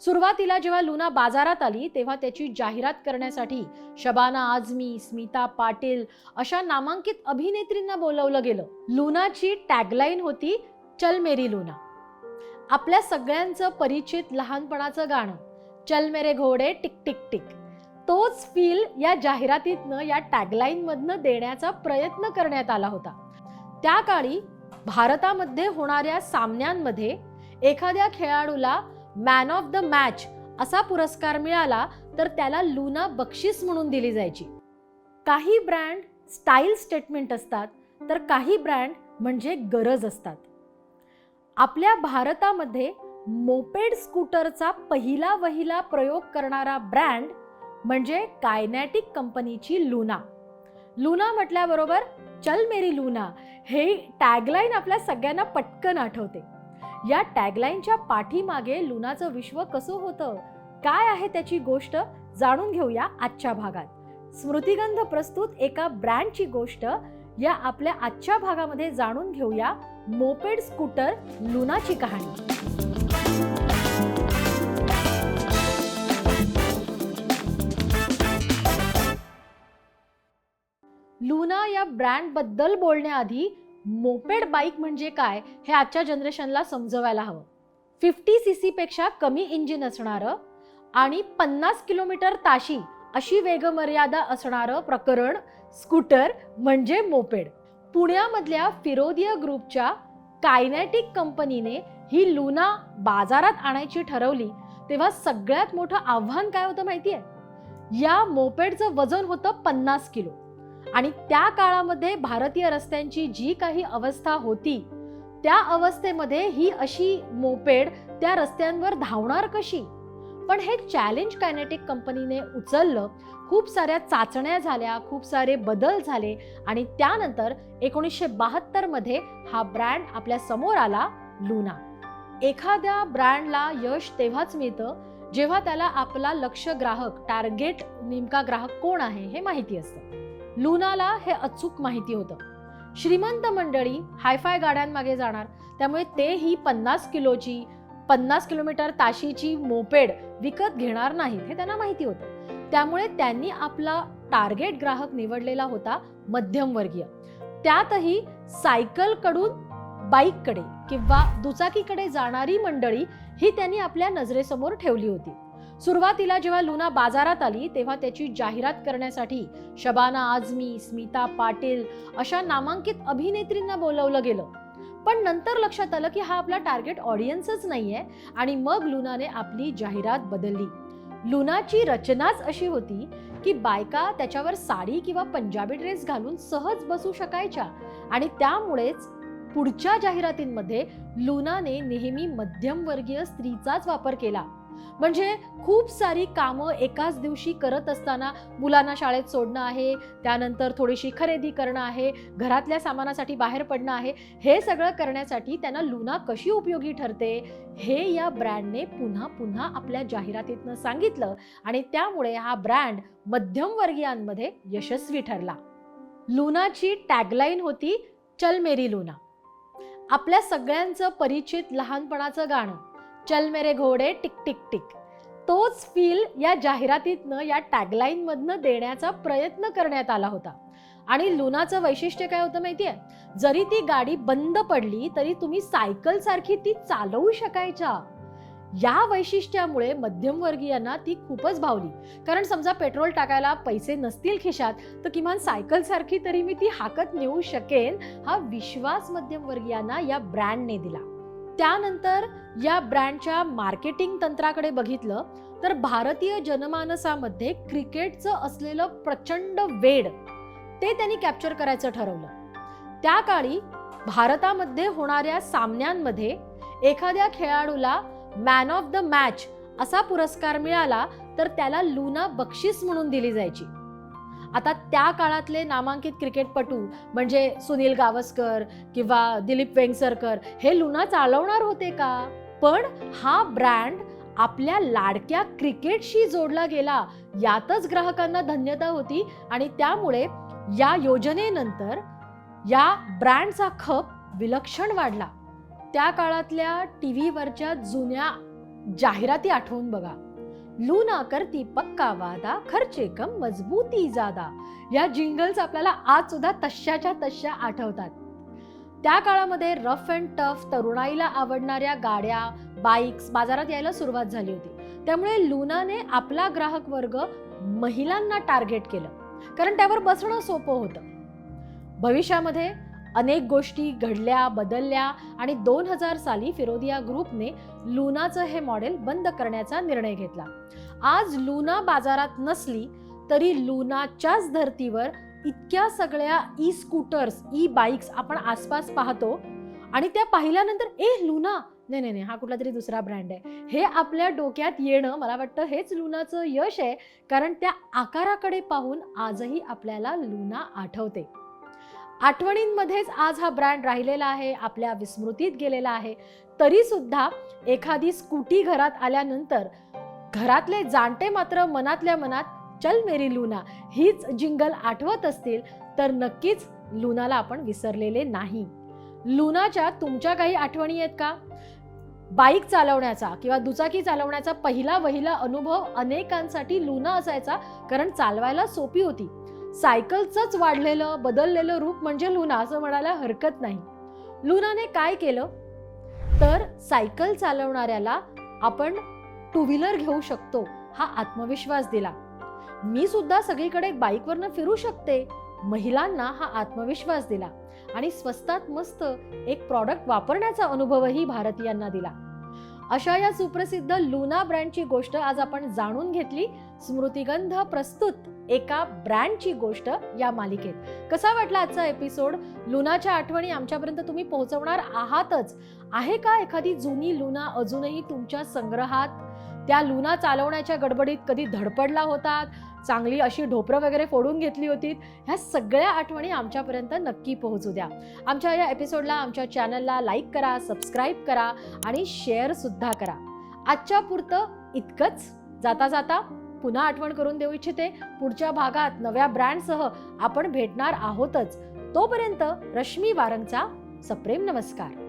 सुरुवातीला जेव्हा लुना बाजारात आली तेव्हा त्याची जाहिरात करण्यासाठी शबाना आझमी स्मिता पाटील अशा नामांकित अभिनेत्रींना बोलवलं गेलं. लुनाची टॅगलाईन होती चल मेरी लुना. आपल्या सगळ्यांचं परिचित लहानपणाचं गाणं चल मेरे घोडे टिक टिक टिक. तोच फील या जाहिरातीतनं या टॅगलाईनमधनं देण्याचा प्रयत्न करण्यात आला होता. त्या काळी भारतामध्ये होणाऱ्या सामन्यांमध्ये एखाद्या खेळाडूला मॅन ऑफ द मॅच असा पुरस्कार मिळाला तर त्याला लुना बक्षीस म्हणून दिली जायची. काही ब्रँड स्टाईल स्टेटमेंट असतात तर काही ब्रँड म्हणजे गरज असतात. आपल्या भारतामध्ये मोपेड स्कूटरचा पहिला वहिला प्रयोग करणारा ब्रँड म्हणजे कायनॅटिक कंपनीची लुना. लुना म्हटल्याबरोबर चल मेरी लुना हे टॅगलाईन आपल्या सगळ्यांना पटकन आठवते. या टॅगलाईनच्या पाठीमागे लुनाचं विश्व कसं होतं? काय आहे त्याची गोष्ट? जाणून घेऊया आजच्या भागात. स्मृतिगंध प्रस्तुत एका ब्रँडची गोष्ट. या आपल्या आजच्या भागामध्ये जाणून घेऊया मोपेड स्कूटर लुनाची कहाणी. लुना या ब्रँडबद्दल बोलण्याआधी मोपेड बाईक म्हणजे काय हे आजच्या जनरेशनला समजवायला हवं. फिफ्टी सी सी पेक्षा कमी इंजिन असणारं आणि पन्नास किलोमीटर ताशी अशी वेगमर्यादा असणारं प्रकरण स्कूटर म्हणजे मोपेड. पुण्यामधल्या फिरोदिया ग्रुपच्या कायनॅटिक कंपनीने ही लुना बाजारात आणायची ठरवली तेव्हा सगळ्यात मोठं आव्हान काय होतं माहिती आहे या मोपेडचं वजन होतं पन्नास किलो. आणि त्या काळामध्ये भारतीय रस्त्यांची जी काही अवस्था होती त्या अवस्थेमध्ये ही अशी मोपेड त्या रस्त्यांवर धावणार कशी? पण हे चॅलेंज कायनेटिक कंपनीने उचललं. खूप साऱ्या चाचण्या झाल्या खूप सारे बदल झाले आणि त्यानंतर एकोणीसशे बहात्तरमध्ये हा ब्रँड आपल्यासमोर आला लुना. एखाद्या ब्रँडला यश तेव्हाच मिळतं जेव्हा त्याला आपला लक्ष ग्राहक टार्गेट नेमका ग्राहक कोण आहे हे माहिती असतं. लुनाला हे अचूक माहिती होतं. श्रीमंत मंडळी हायफाय गाड्यांमागे जाणार. त्यामुळे ते ही पन्नास किलोची पन्नास किलोमीटर ताशीची मोपेड विकत घेणार नाहीत हे त्यांना माहिती होतं. त्यामुळे त्यांनी आपला टार्गेट ग्राहक निवडलेला होता मध्यमवर्गीय त्यातही सायकलकडून बाईककडे किंवा दुचाकीकडे जाणारी मंडळी ही त्यांनी आपल्या नजरेसमोर ठेवली होती. सुरुवातीला जेव्हा लुना बाजारात आली तेव्हा त्याची जाहिरात करण्यासाठी शबाना आझमी स्मिता पाटील अशा नामांकित अभिनेत्रींना बोलवलं गेलं. पण नंतर लक्षात आलं की हा आपला टार्गेट ऑडियन्सच नाहीये आणि मग लुनाने आपली जाहिरात बदलली. लुनाची रचनाच अशी होती की बायका त्याच्यावर साडी किंवा पंजाबी ड्रेस घालून सहज बसू शकायच्या आणि त्यामुळेच पुढच्या जाहिरातींमध्ये लुनाने नेहमी मध्यमवर्गीय स्त्रीचाच वापर केला. म्हणजे खूप सारी कामं एकाच दिवशी करत असताना मुलांना शाळेत सोडणं आहे त्यानंतर थोडीशी खरेदी करणं आहे घरातल्या सामानासाठी बाहेर पडणं आहे हे सगळं करण्यासाठी त्यांना लुना कशी उपयोगी ठरते हे या ब्रँडने पुन्हा पुन्हा आपल्या जाहिरातीतनं सांगितलं आणि त्यामुळे हा ब्रँड मध्यमवर्गीयांमध्ये यशस्वी ठरला. लुनाची टॅगलाईन होती चल मेरी लुना. आपल्या सगळ्यांचं परिचित लहानपणाचं गाणं. चल मेरे घोडे टिक टिक टिक. तोच फील या जाहिरातीतनं या टॅगलाईनमधनं देण्याचा प्रयत्न करण्यात आला होता. आणि लुनाचं वैशिष्ट्य काय होतं माहितीये? जरी ती गाडी बंद पडली तरी तुम्ही सायकल सारखी ती चालवू शकायच्या. या वैशिष्ट्यामुळे मध्यमवर्गीयांना ती खूपच भावली. कारण समजा पेट्रोल टाकायला पैसे नसतील खिशात तर किमान सायकल सारखी तरी मी ती हाकत नेऊ शकेन हा विश्वास मध्यमवर्गीयांना या ब्रँडने दिला. त्यानंतर या ब्रँडच्या मार्केटिंग तंत्राकडे बघितलं तर भारतीय जनमानसामध्ये क्रिकेटचं असलेलं प्रचंड वेड ते त्यांनी कॅप्चर करायचं ठरवलं. त्या काळी भारतामध्ये होणाऱ्या सामन्यांमध्ये एखाद्या खेळाडूला मॅन ऑफ द मॅच असा पुरस्कार मिळाला तर त्याला लुना बक्षीस म्हणून दिली जायची. आता त्या काळातले नामांकित क्रिकेटपटू म्हणजे सुनील गावस्कर किंवा दिलीप वेंगसरकर हे लुना चालवणार होते का? पण हा ब्रँड आपल्या लाडक्या क्रिकेटशी जोडला गेला यातच ग्राहकांना धन्यता होती आणि त्यामुळे या योजनेनंतर या ब्रँडचा खप विलक्षण वाढला. त्या काळातल्या टी व्हीवरच्या जुन्या जाहिराती आठवून बघा. लूना करती पक्का वादा खर्चे कम मजबूती जादा. या जिंगल्स आपल्याला आज सुद्धा तशाच्या तशा आठवतात. त्या काळामध्ये रफ अँड टफ तरुणाईला आवडणाऱ्या गाड्या बाईक्स बाजारात यायला सुरुवात झाली होती. त्यामुळे लुनाने आपला ग्राहक वर्ग महिलांना टार्गेट केलं. कारण त्यावर बसणं सोपं होतं. भविष्यामध्ये अनेक गोष्टी घडल्या बदलल्या आणि दोन हजार साली फिरोदिया ग्रुपने लुनाचं हे मॉडेल बंद करण्याचा निर्णय घेतला. आज लुना बाजारात नसली तरी लुनाच्याच धर्तीवर इतक्या सगळ्या ई स्कूटर्स ई बाईक्स आपण आसपास पाहतो आणि त्या पाहिल्यानंतर ए लुना! नाही नाही नाही हा कुठला तरी दुसरा ब्रँड आहे. हे आपल्या डोक्यात येणं मला वाटतं हेच लुनाचं यश आहे कारण त्या आकाराकडे पाहून आजही आपल्याला लुना आठवते. आठवणींमध्येच आज हा ब्रँड राहिलेला आहे आपल्या विस्मृतीत गेलेला आहे. तरी सुद्धा एखादी स्कूटी घरात आल्यानंतर घरातले जाणते मात्र मनातल्या मनात चल मेरी लुना हीच जिंगल आठवत असतील तर नक्कीच लुनाला आपण विसरलेले नाही. लुनाच्या तुमच्या काही आठवणी आहेत का? बाईक चालवण्याचा किंवा दुचाकी चालवण्याचा पहिला वहिला अनुभव अनेकांसाठी लुना असायचा कारण चालवायला सोपी होती. सायकलचंच वाढलेलं बदललेलं रूप म्हणजे लुना असं म्हणायला हरकत नाही. लुनाने काय केलं? तर सायकल चालवणाऱ्याला आपण टू व्हीलर घेऊ शकतो हा आत्मविश्वास दिला. मी सुद्धा सगळीकडे बाईकवरनं फिरू शकते महिलांना हा आत्मविश्वास दिला आणि स्वस्तात मस्त एक प्रॉडक्ट वापरण्याचा अनुभवही भारतीयांना दिला. अशा या सुप्रसिद्ध लुना ब्रँडची गोष्ट आज आपण जाणून घेतली. स्मृतिगंध प्रस्तुत एका ब्रँडची गोष्ट या मालिकेत. कसा वाटला आजचा एपिसोड लुनाच्या आठवणी आमच्यापर्यंत तुम्ही पोहोचवणार आहातच. आहे का एखादी जुनी लुना अजूनही तुमच्या संग्रहात? त्या लुना चालवण्याच्या गडबडीत कधी धडपडला होतात चांगली अशी ढोपरं वगैरे फोडून घेतली होती? ह्या सगळ्या आठवणी आमच्यापर्यंत नक्की पोहोचू द्या. आमच्या या एपिसोडला आमच्या चॅनलला लाईक करा सबस्क्राईब करा आणि शेअरसुद्धा करा. आजच्या पुरतं इतकंच. जाता जाता पुन्हा आठवण करून देऊ इच्छिते. पुढच्या भागात नव्या ब्रँडसह आपण भेटणार आहोतच. तोपर्यंत रश्मी वारंगचा सप्रेम नमस्कार.